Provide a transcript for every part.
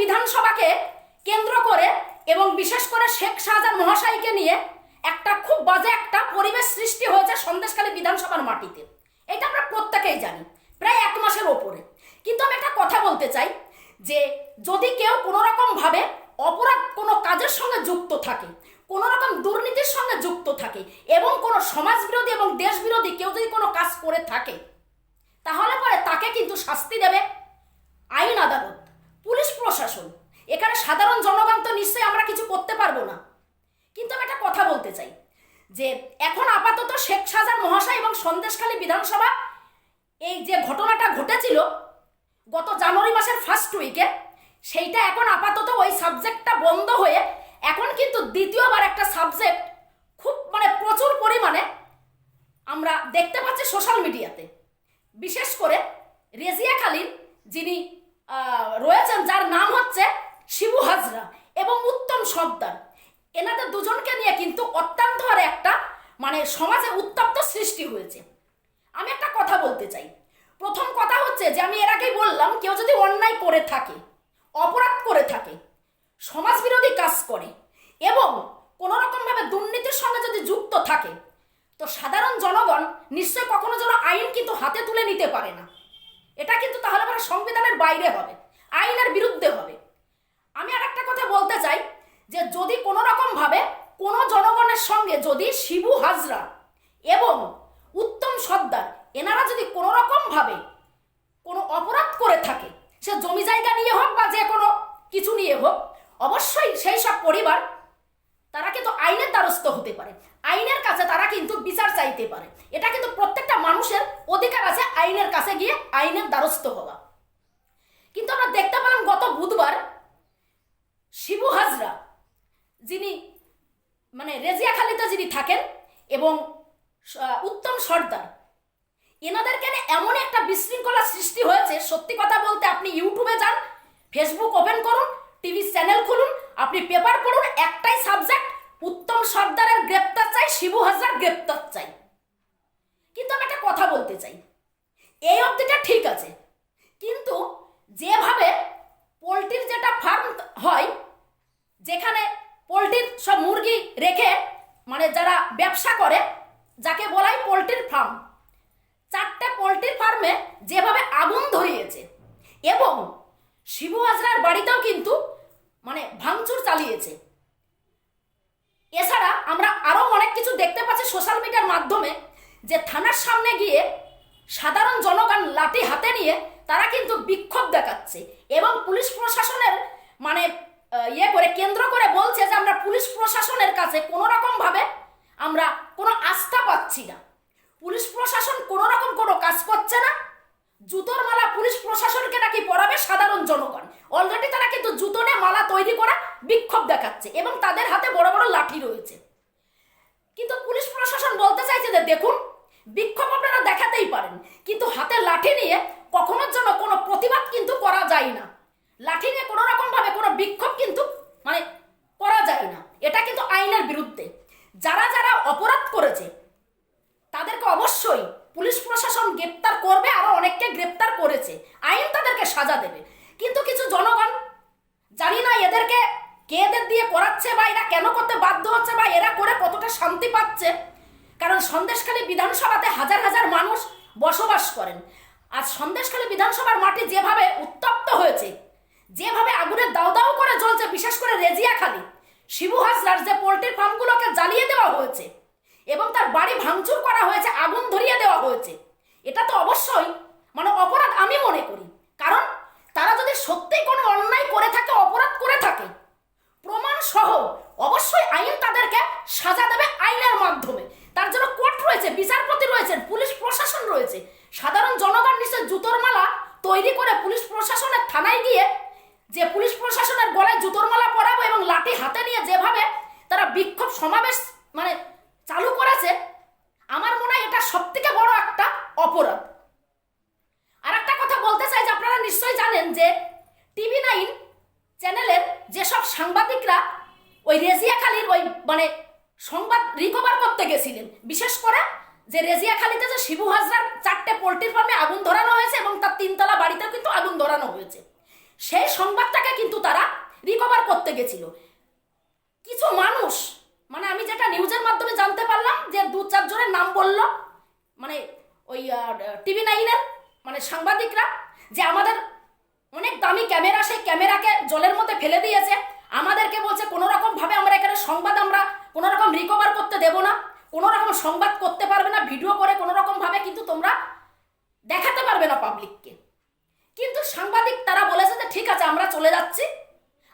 বিধানসভাকে কেন্দ্র করে এবং বিশেষ করে শেখ শাহজাহান মহাশয়কে নিয়ে একটা খুব বাজে একটা পরিবেশ সৃষ্টি হয়েছে সন্দেশখালী বিধানসভার মাটিতে। এটা আমরা প্রত্যেকেই জানি, প্রায় এক মাসের ওপরে। কিন্তু আমি একটা কথা বলতে চাই যে যদি কেউ কোনো রকম ভাবে অপরাধ কোনো কাজের সঙ্গে যুক্ত থাকে কোনো রকম দুর্নীতির সঙ্গে যুক্ত থাকে এবং কোনো সমাজ বিরোধী এবং দেশবিরোধী কেউ যদি কোনো কাজ করে থাকে, তাহলে পরে তাকে কিন্তু শাস্তি দেবে। আইন প্রশাসন এখানে সাধারণ জনগণ তো নিশ্চয়ই আমরা কিছু করতে পারব না। কিন্তু আমি একটা কথা বলতে চাই, যে এখন আপাতত শেখ শাহজাহান মহাশয় এবং সন্দেশখালী বিধানসভা এই যে ঘটনাটা ঘটেছিল গত জানুয়ারি মাসের ফার্স্ট উইকে সেইটা এখন আপাতত ওই সাবজেক্টটা বন্ধ হয়ে এখন কিন্তু দ্বিতীয়বার একটা সাবজেক্ট খুব মানে প্রচুর পরিমাণে আমরা দেখতে পাচ্ছি সোশ্যাল মিডিয়াতে বিশেষ করে রেজিয়া খালিন যিনি রয়েছেন, যার নাম হচ্ছে শিবু হাজরা এবং উত্তম সর্দার। এনাদের দুজনকে নিয়ে কিন্তু অত্যন্ত হারে একটা মানে সমাজে উত্তপ্ত সৃষ্টি হয়েছে। আমি একটা কথা বলতে চাই। প্রথম কথা হচ্ছে যে, আমি এর আগেই বললাম, কেউ যদি অন্যায় করে থাকে, অপরাধ করে থাকে সমাজ বিরোধী কাজ করে এবং কোনো রকমভাবে দুর্নীতির সঙ্গে যদি যুক্ত থাকে, তো সাধারণ জনগণ নিশ্চয় কখনো যেন আইন কিন্তু হাতে তুলে নিতে পারে না। এটা কিন্তু তাহলে পরে সংবিধানের বাইরে হবে, আইনের বিরুদ্ধে হবে। আমি আর একটা কথা বলতে চাই, যে যদি কোনো রকম ভাবে কোনো জনগণের সঙ্গে যদি শিবু হাজরা এবং উত্তম সর্দার এনারা যদি কোনো রকম ভাবে কোনো অপরাধ করে থাকে, সে জমি জায়গা নিয়ে হোক বা যে কোনো কিছু নিয়ে হোক, অবশ্যই সেই সব পরিবার তারা কিন্তু আইনের দ্বারস্থ হতে পারে। আইনের কাছে তারা কিন্তু বিচার চাইতে পারে। এটা কিন্তু প্রত্যেকটা মানুষের অধিকার আছে আইনের কাছে গিয়ে আইনের দ্বারস্থ হওয়া। কিন্তু আমরা দেখতে পেলাম গত বুধবার শিবু হাজরা, যিনি মানে রেজিয়াখালীতে যিনি থাকেন এবং উত্তম সর্দার এনাদের কেন এমন একটা বিশৃঙ্খলা সৃষ্টি হয়েছে। সত্যি কথা বলতে আপনি ইউটিউবে যান ফেসবুক ওপেন করুন, টিভি চ্যানেল খুলুন আপনি পেপার পড়ুন একটাই সাবজেক্ট উত্তম সর্দারের গ্রেপ্তার চাই, শিবু হাজরার গ্রেপ্তার চাই। কিন্তু আমি একটা কথা বলতে চাই। এই অবধিটা ঠিক আছে। কিন্তু যেভাবে পোলট্রির যেটা ফার্ম হয়, যেখানে পোলট্রির সব মুরগি রেখে মানে যারা ব্যবসা করে, যাকে বলাই পোলট্রির ফার্ম চারটে পোলট্রির ফার্মে যেভাবে আগুন ধরিয়েছে, এবং শিবু হাজরার বাড়িতেও কিন্তু চালিয়েছে এছাড়া আমরা আরও অনেক কিছু দেখতে পাচ্ছি সোশ্যাল মিডিয়ার মাধ্যমে যে থানার সামনে গিয়ে সাধারণ জনগণ লাঠি হাতে নিয়ে তারা কিন্তু বিক্ষোভ দেখাচ্ছে এবং পুলিশ প্রশাসনের মানে ইয়ে করে, কেন্দ্র করে বলছে যে আমরা পুলিশ প্রশাসনের কাছে কোনো রকম ভাবে আমরা কোনো আস্থা পাচ্ছি না পুলিশ প্রশাসন কোনো রকম কোনো কাজ করছে না জুতোর মালা পুলিশ প্রশাসনকে নাকি পরাবে সাধারণ জনগণ অলরেডি তারা কিন্তু জুতো নিয়ে মালা তৈরি করা বিক্ষোভ দেখাচ্ছে এবং তাদের হাতে বড় বড় লাঠি রয়েছে। কিন্তু পুলিশ প্রশাসন বলতে চাইছে যে, দেখুন, বিক্ষোভ আপনারা দেখাতেই পারেন, কিন্তু হাতে লাঠি নিয়ে কখনোর জন্য কোনো প্রতিবাদ কিন্তু করা যায় না। লাঠি নিয়ে কোনো রকম ভাবে কোনো বিক্ষোভ কিন্তু মানে করা যায় না। এটা কিন্তু আইনের বিরুদ্ধে। যারা যারা অপরাধ করেছে, তাদেরকে অবশ্যই পুলিশ প্রশাসন গ্রেপ্তার করবে, আরও অনেককে গ্রেপ্তার করেছে। আইন তাদেরকে সাজা দেবে। কিন্তু কিছু জনগণ জানি না এদেরকে কে এদের দিয়ে করাচ্ছে বা এরা কেন করতে বাধ্য হচ্ছে বা এরা করে কতটা শান্তি পাচ্ছে? কারণ সন্দেশখালী বিধানসভাতে হাজার হাজার মানুষ বসবাস করেন। আর সন্দেশখালী বিধানসভার মাটি যেভাবে উত্তপ্ত হয়েছে, যেভাবে আগুনের দাও দাও করে জ্বলছে, বিশেষ করে রেজিয়াখালী, শিবু হাজরার যে পোল্ট্রির ফার্মগুলোকে জ্বালিয়ে দেওয়া হয়েছে এবং তার বাড়ি ভাঙচুর করা হয়েছে, আগুন ধরিয়ে দেওয়া হয়েছে, এটা তো অবশ্যই মানে অপরাধ আমি মনে করি কারণ তারা যদি সত্যিই কোনো অন্যায় করে থাকে অপরাধ করে থাকে প্রমাণ সহ অবশ্যই আইন তাদেরকে সাজা দেবে আইনের মাধ্যমে তার জন্য কোর্ট রয়েছে বিচারপতি রয়েছেন পুলিশ প্রশাসন রয়েছে সাধারণ জনগণ নিশ্চয় জুতোর মালা তৈরি করে পুলিশ প্রশাসনের থানায় গিয়ে যে পুলিশ প্রশাসনের গলায় জুতোর মালা পরাবো এবং লাঠি হাতে নিয়ে যেভাবে তারা বিক্ষোভ সমাবেশ মানে চালু করেছে, আমার মনে হয় এটা সব থেকে বড় একটা অপরাধ। আর একটা কথা বলতে চাই যে আপনারা নিশ্চয়ই জানেন যে টিভি নাইন চ্যানেলের যেসব সাংবাদিকরা ওই রেজিয়াখালীর ওই মানে সংবাদ রিকভার করতে গেছিলেন, বিশেষ করে যে রেজিয়াখালীতে যে শিবু হাজরার চারটে পোল্ট্রির ফার্মে আগুন ধরানো হয়েছে এবং তার তিনতলা বাড়িতেও কিন্তু আগুন ধরানো হয়েছে। সেই সংবাদটাকে কিন্তু তারা রিকভার করতে গেছিল। কিছু মানুষ মানে আমি যেটা নিউজের মাধ্যমে জানতে পারলাম যে দু চারজনের নাম বলল মানে ওই টিভি নাইনের মানে সাংবাদিকরা, যে আমাদের অনেক দামি ক্যামেরা, সেই ক্যামেরাকে জলের মধ্যে ফেলে দিয়েছে। আমাদেরকে বলছে কোনো রকম ভাবে আমরা এখানে সংবাদ আমরা কোনো রকম রিকভার করতে দেব না। কোনো রকম সংবাদ করতে পারবে না ভিডিও করে কোনো রকম ভাবে কিন্তু তোমরা দেখাতে পারবে না পাবলিককে কিন্তু সাংবাদিক তারা বলেছে যে, ঠিক আছে, আমরা চলে যাচ্ছি।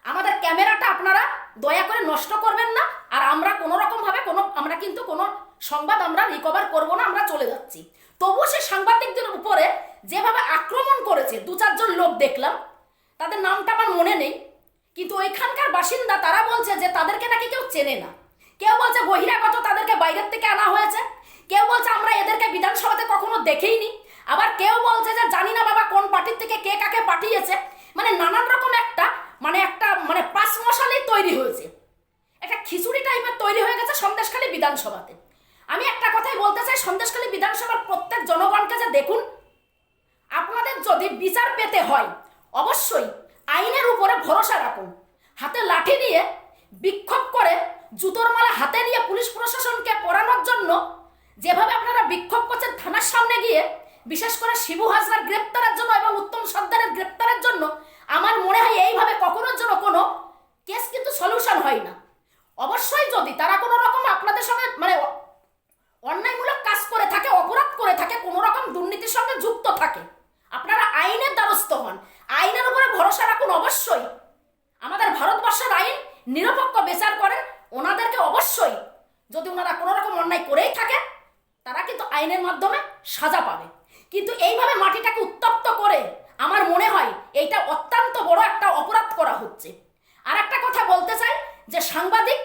আমাদের ক্যামেরাটা আপনারা দয়া করে নষ্ট করবেন না। আর আমরা কোনো রকম ভাবে কোনো, আমরা কিন্তু কোনো সংবাদ আমরা রিকভার করব না, আমরা চলে যাচ্ছি। তবুও সে সাংবাদিকদের উপরে যেভাবে আক্রমণ করেছে, দু চারজন লোক দেখলাম, তাদের নামটা আমার মনে নেই। কিন্তু ওইখানকার বাসিন্দা তারা বলছে যে, তাদেরকে নাকি কেউ চেনে না। কেউ বলছে, বহিরাগত তাদেরকে বাইরের থেকে আনা হয়েছে। কেউ বলছে, আমরা এদেরকে বিধানসভাতে কখনো দেখেইনি। আবার কেউ বলছে যে জানি না বাবা কোন পার্টির থেকে কে কাকে মানে নানান রকম একটা মানে একটা মানে পাঁচ মশালেই তৈরি হয়েছে। একটা খিচুড়ি টাইপের তৈরি হয়ে গেছে সন্দেশখালী বিধানসভাতে। আমি একটা কথাই বলতে চাই, সন্দেশখালী বিধানসভার প্রত্যেক জনগণকে যে দেখুন, আপনাদের যদি বিচার পেতে হয়, অবশ্যই আইনের উপরে ভরসা রাখুন। হাতে লাঠি নিয়ে বিক্ষোভ করে জুতোর মালা হাতে নিয়ে পুলিশ প্রশাসনকে পড়ানোর জন্য যেভাবে আপনারা বিক্ষোভ করছেন থানার সামনে গিয়ে বিশেষ করে শিবু হাজরার গ্রেপ্তারের জন্য এবং উত্তম সর্দারের গ্রেপ্তারের জন্য আমার মনে হয় এইভাবে কখনোর জন্য কোনো কেস কিন্তু সলিউশন হয় না। অবশ্যই যদি তারা কোনো রকম আপনাদের সঙ্গে মানে অন্যায়মূলক কাজ করে থাকে, অপরাধ করে থাকে, কোনো রকম দুর্নীতির সঙ্গে যুক্ত থাকে, আপনারা আইনের দ্বারস্থ হন। আইনের উপরে ভরসা রাখুন অবশ্যই। আমাদের ভারতবর্ষের আইন নিরপেক্ষ বিচার করেন ওনাদেরকে অবশ্যই যদি ওনারা কোনো রকম অন্যায় করেই থাকে, তারা কিন্তু আইনের মাধ্যমে সাজা পাবে। কিন্তু এইভাবে মাটিটাকে উত্তপ্ত করে আমার মনে হয় এইটা অত্যন্ত বড় একটা অপরাধ করা হচ্ছে। আর একটা কথা বলতে চাই, যে সাংবাদিক,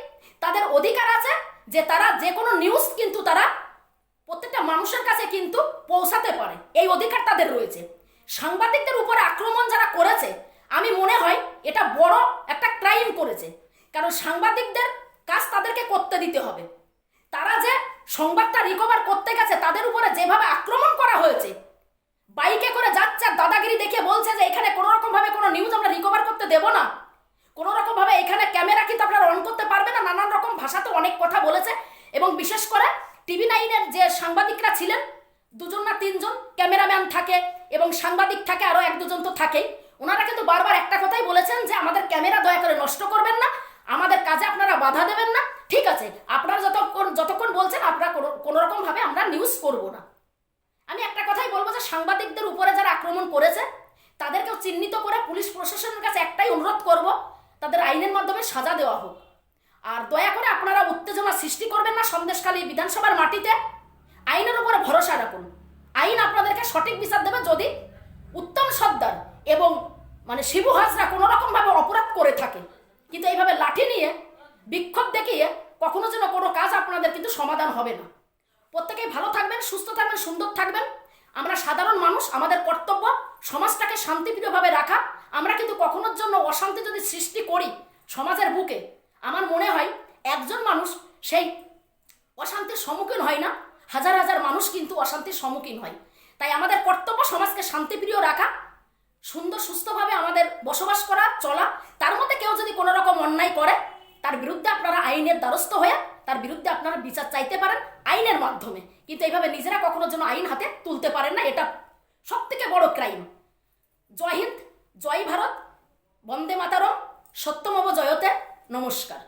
তাদের অধিকার আছে যে তারা যে কোনো নিউজ কিন্তু তারা প্রত্যেকটা মানুষের কাছে কিন্তু পৌঁছাতে পারে। এই অধিকার তাদের রয়েছে। সাংবাদিকদের উপরে আক্রমণ যারা করেছে, আমি মনে হয় এটা বড় একটা ক্রাইম করেছে। কারণ সাংবাদিকদের কাজ তাদেরকে করতে দিতে হবে। তারা যে সংবাদটা রিকভার করতে গেছে, তাদের উপরে যেভাবে আক্রমণ করা হয়েছে। বাইকে করে যাচ্ছে আর দাদাগিরি দেখে বলছে যে এখানে কোনো রকম ভাবে কোনো নিউজ আমরা রিকভার করতে দেব না। কোনো রকম ভাবে এখানে ক্যামেরা কিন্তু আপনারা অন করতে পারবে না, নানান রকম ভাষাতে অনেক কথা বলেছে। এবং বিশেষ করে টিভি নাইনের যে সাংবাদিকরা ছিলেন, দুজন না তিনজন ক্যামেরাম্যান থাকে এবং সাংবাদিক থাকে আরও এক দুজন তো থাকেই। ওনারা কিন্তু বারবার একটা কথাই বলেছেন যে আমাদের ক্যামেরা দয়া করে নষ্ট করবেন না। আমাদের কাজে আপনারা বাধা দেবেন না। ঠিক আছে, আপনারা যতক্ষণ যতক্ষণ বলছেন আপনারা কোনো- কোনো রকম ভাবে আমরা নিউজ করব না। আমি একটা কথাই বলব যে সাংবাদিকদের উপরে যারা আক্রমণ করেছে, তাদেরকেও চিহ্নিত করে পুলিশ প্রশাসনের কাছে একটাই অনুরোধ করব, তাদের আইনের মাধ্যমে সাজা দেওয়া হোক। আর দয়া করে আপনারা উত্তেজনা সৃষ্টি করবেন না সন্দেশখালী বিধানসভার মাটিতে। আইনের উপরে ভরসা রাখুন। আইন আপনাদেরকে সঠিক বিচার দেবে যদি উত্তম সর্দার এবং মানে শিবু হাজরা কোনো রকমভাবে অপরাধ করে থাকে। কিন্তু এইভাবে লাঠি নিয়ে, বিক্ষোভ দেখিয়ে কখনো যেন কোনো কাজ আপনাদের কিন্তু সমাধান হবে না। প্রত্যেকেই ভালো থাকবেন, সুস্থ থাকবেন, সুন্দর থাকবেন। আমরা সাধারণ মানুষ, আমাদের কর্তব্য সমাজটাকে শান্তিপ্রিয়ভাবে রাখা। আমরা কিন্তু কখনোর জন্য অশান্তি যদি সৃষ্টি করি সমাজের বুকে, আমার মনে হয় একজন মানুষ সেই অশান্তির সম্মুখীন হয় না, হাজার হাজার মানুষ কিন্তু অশান্তির সম্মুখীন হয়। তাই আমাদের কর্তব্য সমাজকে শান্তিপ্রিয় রাখা সুন্দর, সুস্থভাবে আমাদের বসবাস করা, চলা, তার মধ্যে কেউ যদি কোনো রকম অন্যায় করে, তার বিরুদ্ধে আপনারা আইনের দ্বারস্থ হয়ে, তার বিরুদ্ধে আপনারা বিচার চাইতে পারেন আইনের মাধ্যমে। কিন্তু এইভাবে নিজেরা কখনো যেন আইন হাতে তুলতে পারেন না, এটা সব থেকে বড় ক্রাইম। জয় হিন্দ, জয় ভারত, বন্দে মাতারম, সত্যমব জয়তে নমস্কার।